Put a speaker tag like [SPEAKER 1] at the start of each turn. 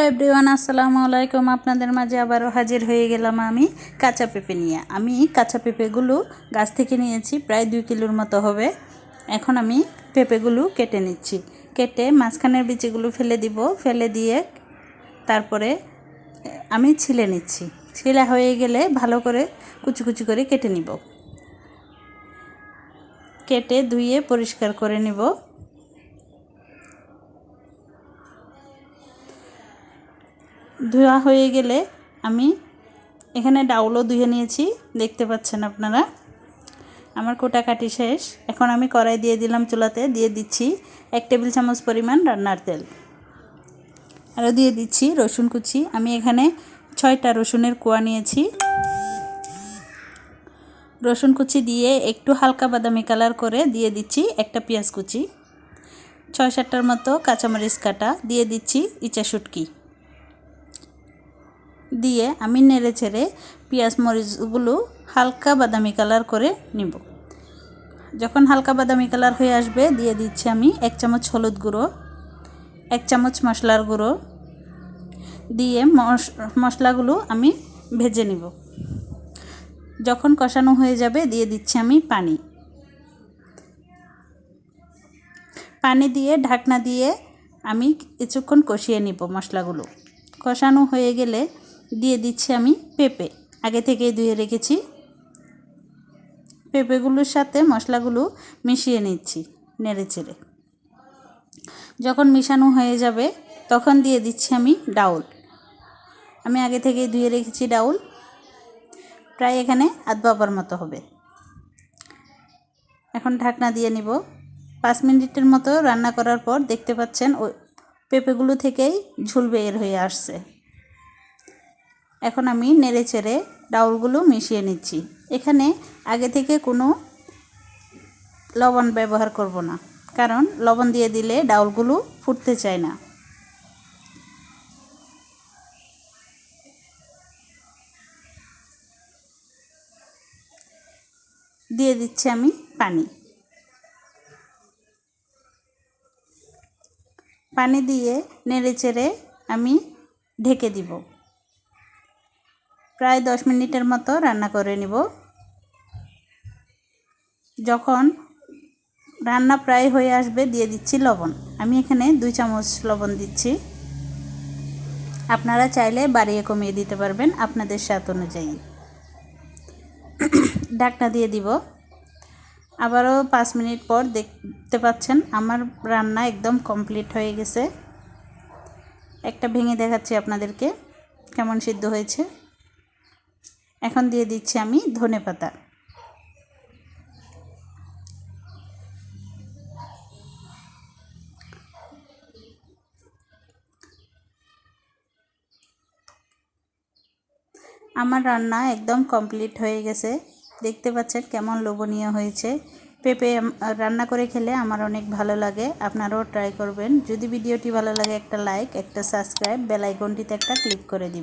[SPEAKER 1] Hello everyone, আসসালামু আলাইকুম। আপনাদের মাঝে আবারও হাজির হয়ে গেলাম আমি কাঁচা পেঁপে নিয়ে। আমি কাঁচা পেঁপেগুলো গাছ থেকে নিয়েছি, প্রায় দুই কিলোর মতো হবে। এখন আমি পেঁপেগুলো কেটে নিচ্ছি। কেটে মাঝখানের বিচিগুলো ফেলে দিব। ফেলে দিয়ে তারপরে আমি ছিলে নিচ্ছি। ছিলা হয়ে গেলে ভালো করে কুচি কুচি করে কেটে নিব। কেটে ধুয়ে পরিষ্কার করে নিব। ধোয়া হয়ে গেলে আমি এখানে ডাউলও ধুয়ে নিয়েছি, দেখতে পাচ্ছেন আপনারা। আমার কোটাকাটি শেষ। এখন আমি কড়াই দিয়ে দিলাম চুলাতে, দিয়ে দিচ্ছি এক টেবিল চামচ পরিমাণ রান্নার তেল। আরও দিয়ে দিচ্ছি রসুন কুচি। আমি এখানে ছয়টা রসুনের কোয়া নিয়েছি। রসুন কুচি দিয়ে একটু হালকা বাদামি কালার করে দিয়ে দিচ্ছি একটা পেঁয়াজ কুচি। ছয় সাতটার মতো কাঁচামরিচ কাটা। দিয়ে দিচ্ছি ইচা শুটকি। দিয়ে আমি নেড়ে ছেড়ে পেঁয়াজ, মরিচগুলো হালকা বাদামি কালার করে নিব। যখন হালকা বাদামি কালার হয়ে আসবে, দিয়ে দিচ্ছি আমি এক চামচ হলুদ গুঁড়ো, এক চামচ মশলার গুঁড়ো দিয়ে মশলাগুলো আমি ভেজে নিব। যখন কষানো হয়ে যাবে, দিয়ে দিচ্ছি আমি পানি। পানি দিয়ে ঢাকনা দিয়ে আমি কিছুক্ষণ কষিয়ে নিব মশলাগুলো। কষানো হয়ে গেলে দিয়ে দিচ্ছি আমি পেঁপে। আগে থেকেই ধুয়ে রেখেছি। পেঁপেগুলোর সাথে মশলাগুলো মিশিয়ে নিচ্ছি নেড়ে চেড়ে। যখন মিশানো হয়ে যাবে, তখন দিয়ে দিচ্ছি আমি ডাউল। আমি আগে থেকেই ধুয়ে রেখেছি ডাউল। প্রায় এখানে আধ বাবার মতো হবে। এখন ঢাকনা দিয়ে নিব। পাঁচ মিনিটের মতো রান্না করার পর দেখতে পাচ্ছেন ওই পেঁপেগুলো থেকেই ঝুল বের হয়ে আসছে। এখন আমি নেড়ে চেড়ে ডাউলগুলো মিশিয়ে নিচ্ছি। এখানে আগে থেকে কোনো লবণ ব্যবহার করব না, কারণ লবণ দিয়ে দিলে ডাউলগুলো ফুটতে চায় না। দিয়ে দিচ্ছি আমি পানি। পানি দিয়ে নেড়ে চেড়ে আমি ঢেকে দিব। প্রায় দশ মিনিটের মতো রান্না করে নিব। যখন রান্না প্রায় হয়ে আসবে, দিয়ে দিচ্ছি লবণ। আমি এখানে দুই চামচ লবণ দিচ্ছি। আপনারা চাইলে বাড়িয়ে কমিয়ে দিতে পারবেন আপনাদের স্বাদ অনুযায়ী। ঢাকনা দিয়ে দিব। আবারও পাঁচ মিনিট পর দেখতে পাচ্ছেন আমার রান্না একদম কমপ্লিট হয়ে গেছে। একটা ভেঙে দেখাচ্ছি আপনাদেরকে, কেমন সিদ্ধ হয়েছে। এখন দিয়ে দিচ্ছি আমি ধনে পাতা। আমার রান্না একদম কমপ্লিট হয়ে গেছে। দেখতে পাচ্ছেন কেমন লোভনীয় হয়েছে। পেঁপে রান্না করে খেলে আমার অনেক ভালো লাগে। আপনারাও ট্রাই করবেন। যদি ভিডিওটি ভালো লাগে একটা লাইক একটা সাবস্ক্রাইব বেলাইকনটিতে একটা ক্লিক করে দিবেন।